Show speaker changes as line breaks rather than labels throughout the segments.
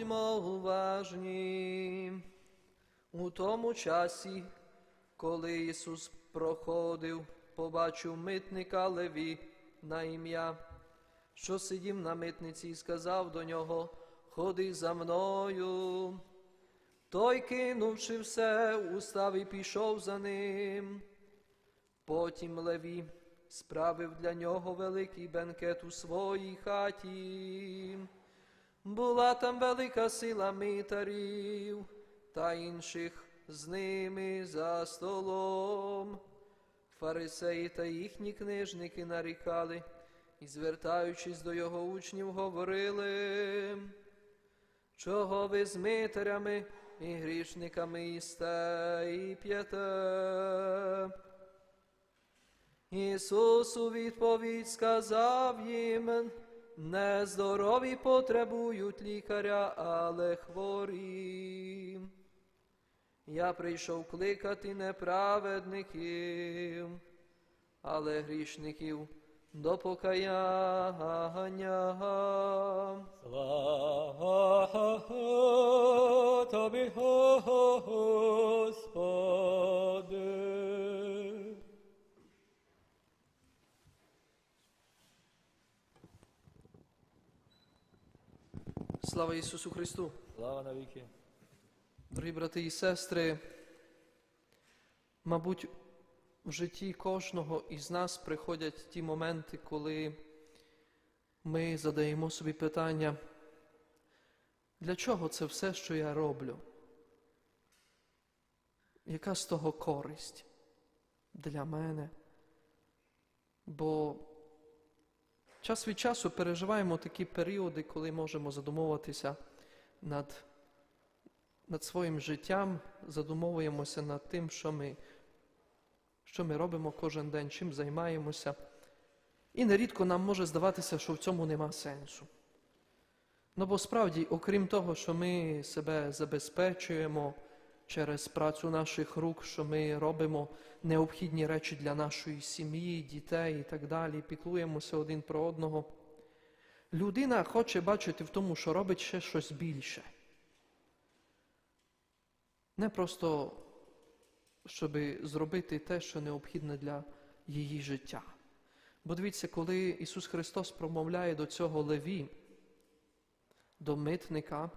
Будьмо уважні. У тому часі, коли Ісус проходив, побачив митника Леві на ім'я, що сидів на митниці і сказав до нього, ходи за мною. Той, кинувши все, устав і пішов за ним. Потім Леві справив для нього великий бенкет у своїй хаті. Була там велика сила митарів та інших з ними за столом. Фарисеї та їхні книжники нарікали і, звертаючись до його учнів, говорили, чого ви з митарями і грішниками їсте і п'єте. Ісус у відповідь сказав їм, не здорові потребують лікаря, але хворі. Я прийшов кликати не праведників, але грішників до покаяння.
Слава тобі, Господи.
Слава Ісусу Христу!
Слава навіки.
Дорогі брати і сестри, мабуть, в житті кожного із нас приходять ті моменти, коли ми задаємо собі питання, для чого це все, що я роблю? Яка з того користь для мене? Бо час від часу переживаємо такі періоди, коли можемо задумуватися над над своїм життям, задумовуємося над тим, що ми, що ми робимо кожен день, чим займаємося. І нерідко нам може здаватися, що в цьому нема сенсу. Ну бо справді, окрім того, що ми себе забезпечуємо через працю наших рук, що ми робимо необхідні речі для нашої сім'ї, дітей і так далі, піклуємося один про одного, людина хоче бачити в тому, що робить ще щось більше. Не просто, щоб зробити те, що необхідне для її життя. Бо дивіться, коли Ісус Христос промовляє до цього Леві, до митника,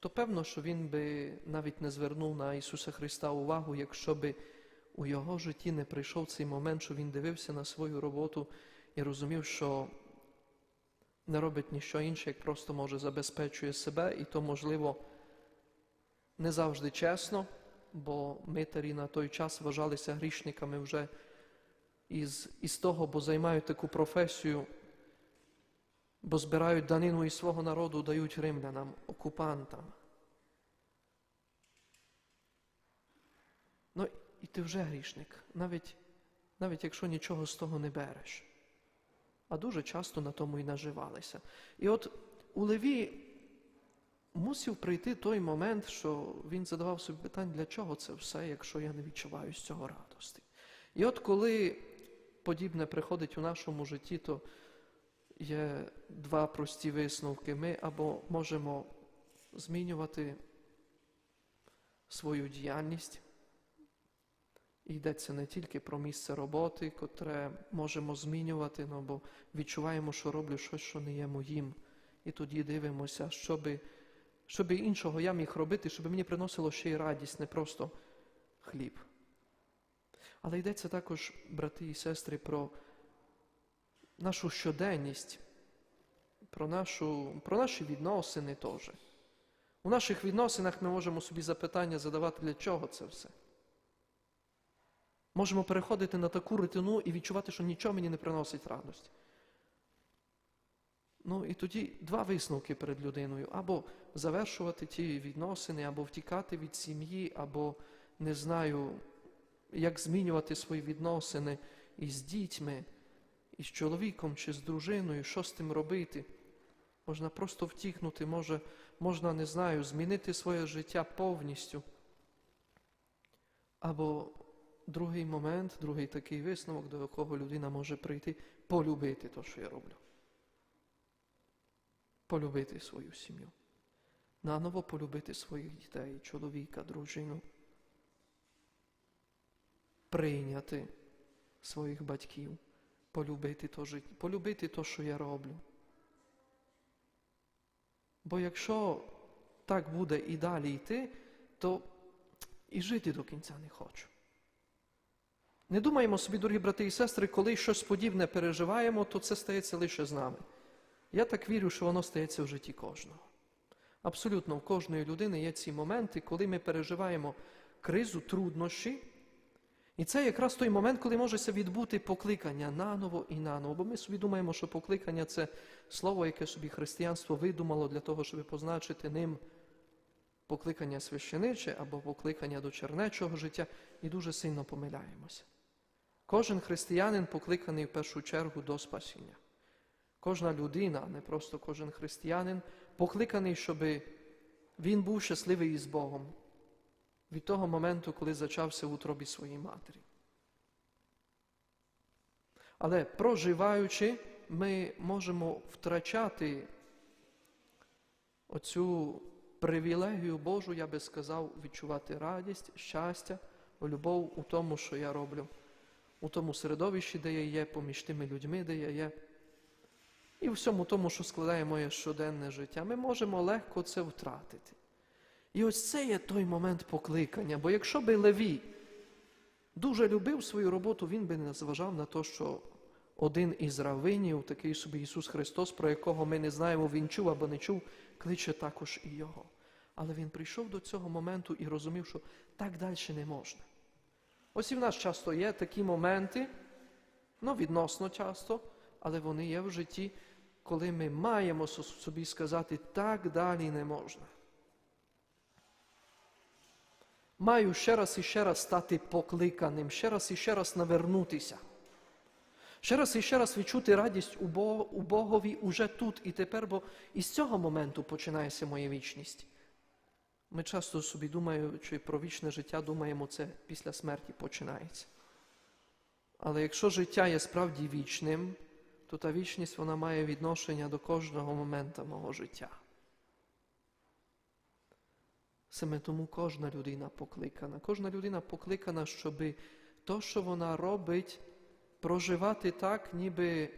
то певно, що Він би навіть не звернув на Ісуса Христа увагу, якщо би у його житті не прийшов цей момент, що Він дивився на свою роботу і розумів, що не робить ніщо інше, як просто може забезпечує себе, і то, можливо, не завжди чесно, бо митарі на той час вважалися грішниками вже із, із того, бо займають таку професію, бо збирають данину із свого народу, дають римлянам, окупантам. Ну і ти вже грішник, навіть, навіть якщо нічого з того не береш. А дуже часто на тому і наживалися. І от у Леві мусив прийти той момент, що він задавав собі питання, для чого це все, якщо я не відчуваю з цього радості. І от коли подібне приходить у нашому житті, то є два прості висновки. Ми або можемо змінювати свою діяльність. Йдеться не тільки про місце роботи, котре можемо змінювати, ну, бо відчуваємо, що роблю щось, що не є моїм. І тоді дивимося, щоби щоб іншого я міг робити, щоб мені приносило ще й радість, не просто хліб. Але йдеться також, брати і сестри, про нашу щоденність, про, нашу, про наші відносини теж. У наших відносинах ми можемо собі запитання задавати, для чого це все. Можемо переходити на таку ритину і відчувати, що нічого мені не приносить радості. Ну і тоді два висновки перед людиною: або завершувати ті відносини, або втікати від сім'ї, або не знаю, як змінювати свої відносини із дітьми, із чоловіком чи з дружиною, що з тим робити. Можна просто втікнути, може, можна, не знаю, змінити своє життя повністю. Або другий момент, другий такий висновок, до якого людина може прийти, полюбити те, що я роблю полюбити свою сім'ю. наново полюбити своїх дітей, чоловіка, дружину, прийняти своїх батьків, полюбити то, життя, полюбити то, що я роблю. Бо якщо так буде і далі йти, то і жити до кінця не хочу. Не думаємо собі, дорогі брати і сестри, коли щось подібне переживаємо, то це стається лише з нами. Я так вірю, що воно стається в житті кожного. Абсолютно в кожної людини є ці моменти, коли ми переживаємо кризу, труднощі. І це якраз той момент, коли може відбути покликання наново і наново. Бо ми собі думаємо, що покликання це слово, яке собі християнство видумало для того, щоб позначити ним покликання священиче або покликання до чернечого життя, і дуже сильно помиляємося. Кожен християнин покликаний в першу чергу до спасіння. Кожна людина, не просто кожен християнин, покликаний, щоб він був щасливий із Богом від того моменту, коли зачався в утробі своїй матері. Але проживаючи, ми можемо втрачати оцю привілегію Божу, я би сказав, відчувати радість, щастя, любов у тому, що я роблю, у тому середовищі, де я є, поміж тими людьми, де я є. І всьому тому, що складає моє щоденне життя, ми можемо легко це втратити. І ось це є той момент покликання. Бо якщо би Левій дуже любив свою роботу, він би не зважав на те, що один із равинів, такий собі Ісус Христос, про якого ми не знаємо, він чув або не чув, кличе також і Його. Але він прийшов до цього моменту і розумів, що так далі не можна. Ось і в нас часто є такі моменти, ну, відносно часто, але вони є в житті, коли ми маємо собі сказати, так далі не можна. Маю ще раз і ще раз стати покликаним, ще раз і ще раз навернутися. Ще раз і ще раз відчути радість у, Бог, у Богові уже тут і тепер, бо із цього моменту починається моя вічність. Ми часто собі думаючи про вічне життя, думаємо, це після смерті починається. Але якщо життя є справді вічним, то та вічність вона має відношення до кожного моменту мого життя. Саме тому кожна людина покликана. Кожна людина покликана, щоб то, що вона робить, проживати так, ніби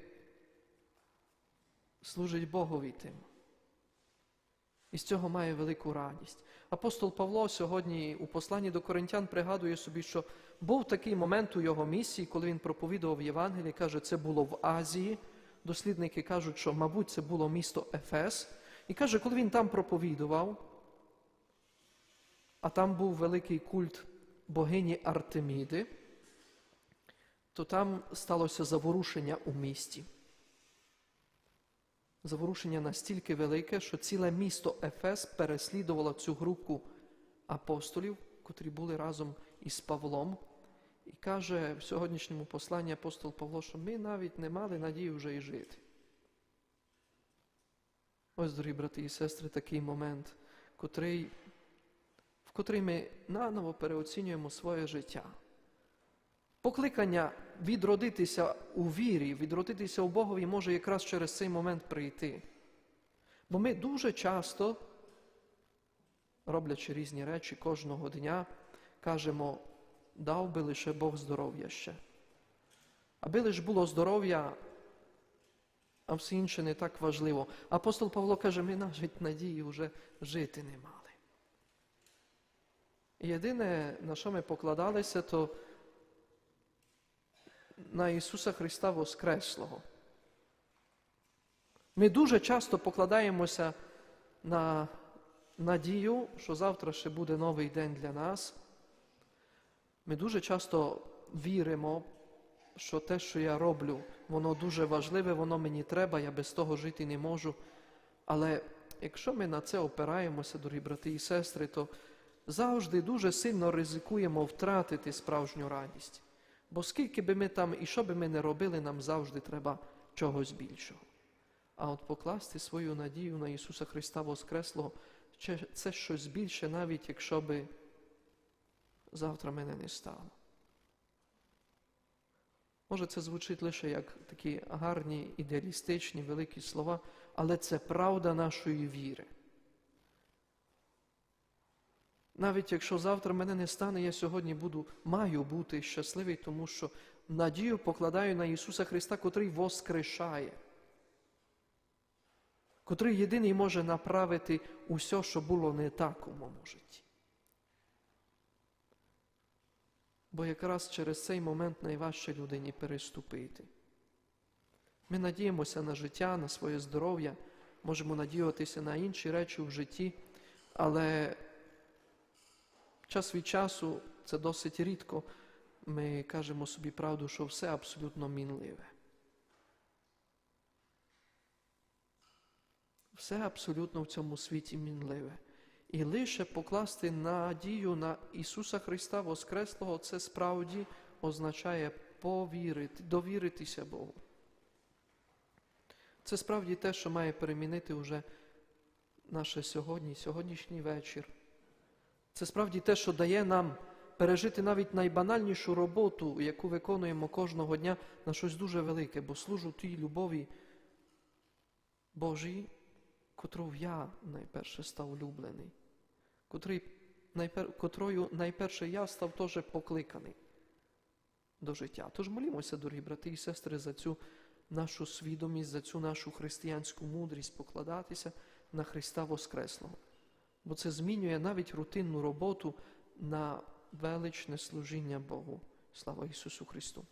служить Богові тим. І з цього має велику радість. Апостол Павло сьогодні у посланні до Коринтян пригадує собі, що був такий момент у його місії, коли він проповідував Євангеліє, каже, це було в Азії. Дослідники кажуть, що, мабуть, це було місто Ефес. І каже, коли він там проповідував, а там був великий культ богині Артеміди, то там сталося заворушення у місті. Заворушення настільки велике, що ціле місто Ефес переслідувало цю групу апостолів, котрі були разом із Павлом. І каже в сьогоднішньому посланні апостол Павло, що ми навіть не мали надії вже і жити. Ось, дорогі брати і сестри, такий момент, котрий, котрий ми наново переоцінюємо своє життя. Покликання відродитися у вірі, відродитися у Богові може якраз через цей момент прийти. Бо ми дуже часто, роблячи різні речі кожного дня, кажемо, дав би лише Бог здоров'я ще. Аби лише було здоров'я, а все інше не так важливо. Апостол Павло каже, ми навіть надії вже жити не мали. І єдине, на що ми покладалися, то на Ісуса Христа Воскреслого. Ми дуже часто покладаємося на надію, що завтра ще буде новий день для нас. Ми дуже часто віримо, що те, що я роблю, воно дуже важливе, воно мені треба, я без того жити не можу. Але якщо ми на це опираємося, дорогі брати і сестри, то завжди дуже сильно ризикуємо втратити справжню радість. Бо скільки би ми там і що би ми не робили, нам завжди треба чогось більшого. А от покласти свою надію на Ісуса Христа Воскреслого, це щось більше, навіть якщо би завтра мене не стало. Може, це звучить лише як такі гарні, ідеалістичні, великі слова, але це правда нашої віри. Навіть якщо завтра мене не стане, я сьогодні буду, маю бути щасливий, тому що надію покладаю на Ісуса Христа, котрий воскрешає, котрий єдиний може направити усе, що було не так у моєму житті. Бо якраз через цей момент найважче людині переступити. Ми надіємося на життя, на своє здоров'я, можемо надіятися на інші речі в житті, але час від часу це досить рідко. Ми кажемо собі правду, що все абсолютно мінливе. Все абсолютно в цьому світі мінливе. І лише покласти надію на Ісуса Христа Воскреслого, це справді означає повірити, довіритися Богу. Це справді те, що має перемінити уже наше сьогодні, сьогоднішній вечір. Це справді те, що дає нам пережити навіть найбанальнішу роботу, яку виконуємо кожного дня на щось дуже велике, бо служу тій любові Божій, котру я найперше став улюблений, котрий, найпер, котрою найперше я став теж покликаний до життя. Тож молімося, дорогі брати і сестри, за цю нашу свідомість, за цю нашу християнську мудрість покладатися на Христа Воскреслого. Бо це змінює навіть рутинну роботу на величне служіння Богу. Слава Ісусу Христу!